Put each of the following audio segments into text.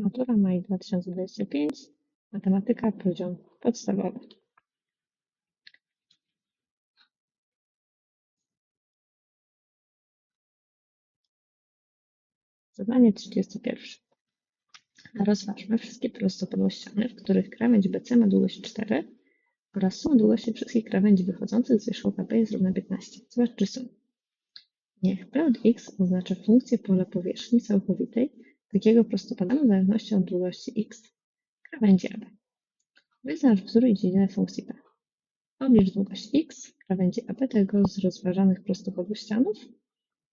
Matura Maj 2025. Matematyka poziom podstawowy. Zadanie 31. Rozważmy wszystkie prostopadłościany, w których krawędź BC ma długość 4 oraz suma długości wszystkich krawędzi wychodzących z wierzchołka B jest równa 15. Zobacz, czy są. Niech P od x oznacza funkcję pola powierzchni całkowitej takiego prostopadanu zależności od długości x krawędzi AB. Wyznacz wzór i dziedzinę funkcji P. Oblicz długość x krawędzi AB tego z rozważanych prostopadłościanów,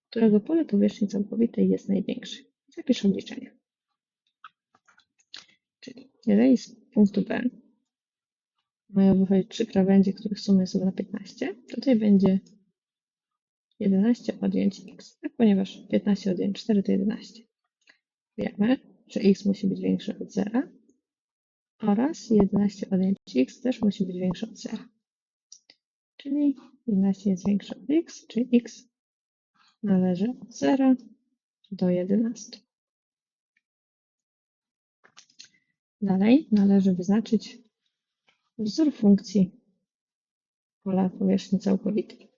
którego pole powierzchni całkowitej jest największe. Zapisz obliczenie. Czyli jeżeli z punktu B mają wychodzić trzy krawędzie, których suma jest równa 15, to tutaj będzie 11 odjąć x, tak? ponieważ 15 odjąć 4 to 11. Wiemy, że x musi być większe od 0 oraz 11 odjąć x też musi być większe od 0. Czyli 11 jest większe od x, czyli x należy od 0 do 11. Dalej należy wyznaczyć wzór funkcji pola powierzchni całkowitej.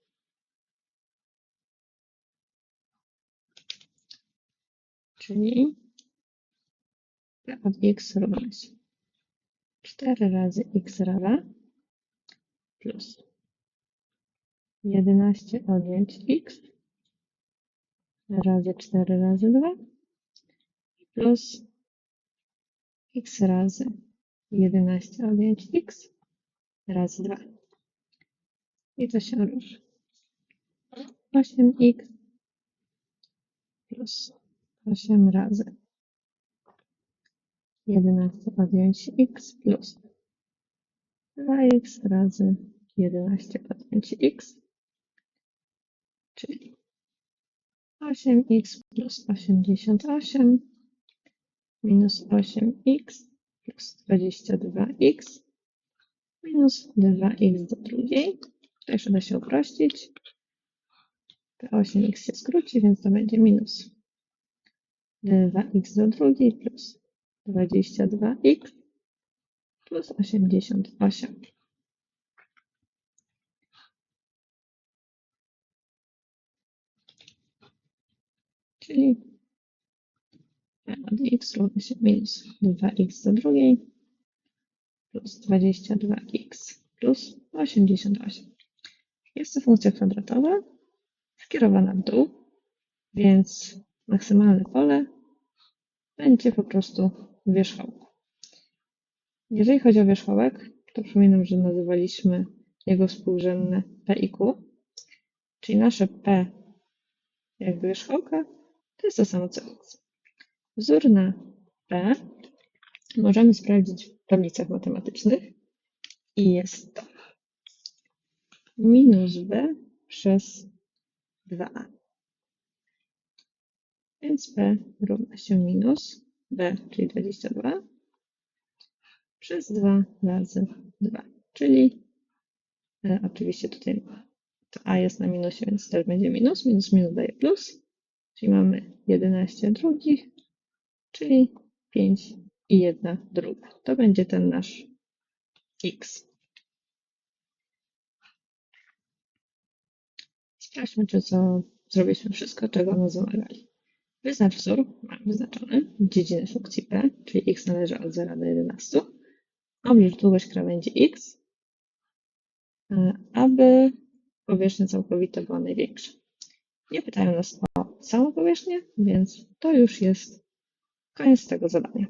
Czyli od x równa się 4 razy x rara plus 11 odjąć x razy 4 razy 2 plus x razy 11 odjąć x razy 2. I to się ruszy. 8x plus 8 razy 11 odjąć x plus 2x razy 11 odjąć x, czyli 8x plus 88 minus 8x plus 22x minus 2x do drugiej. To jeszcze da się uprościć. To 8x się skróci, więc to będzie minus 2x do drugiej plus 22x plus 88. Czyli p od x równa się minus 2x do drugiej plus 22x plus 88. Jest to funkcja kwadratowa skierowana w dół, więc maksymalne pole będzie po prostu wierzchołku. Jeżeli chodzi o wierzchołek, to przypominam, że nazywaliśmy jego współrzędne P i Q, czyli nasze P jakby wierzchołka to jest to samo co X. Wzór na P możemy sprawdzić w tablicach matematycznych i jest to minus B przez 2a. Więc P równa się minus B, czyli 22, przez 2 razy 2, czyli e, oczywiście tutaj to A jest na minusie, więc też będzie minus, minus minus daje plus, czyli mamy 11 drugich, czyli 5 i 1 druga. To będzie ten nasz X. Sprawdźmy, czy co zrobiliśmy wszystko, czego nas wymagali. Wyznacz wzór, wyznaczony, dziedzinę funkcji p, czyli x należy od 0 do 11. Oblicz długość krawędzi x, e, aby powierzchnia całkowita była największa. Nie pytają nas o całą powierzchnię, więc to już jest koniec tego zadania.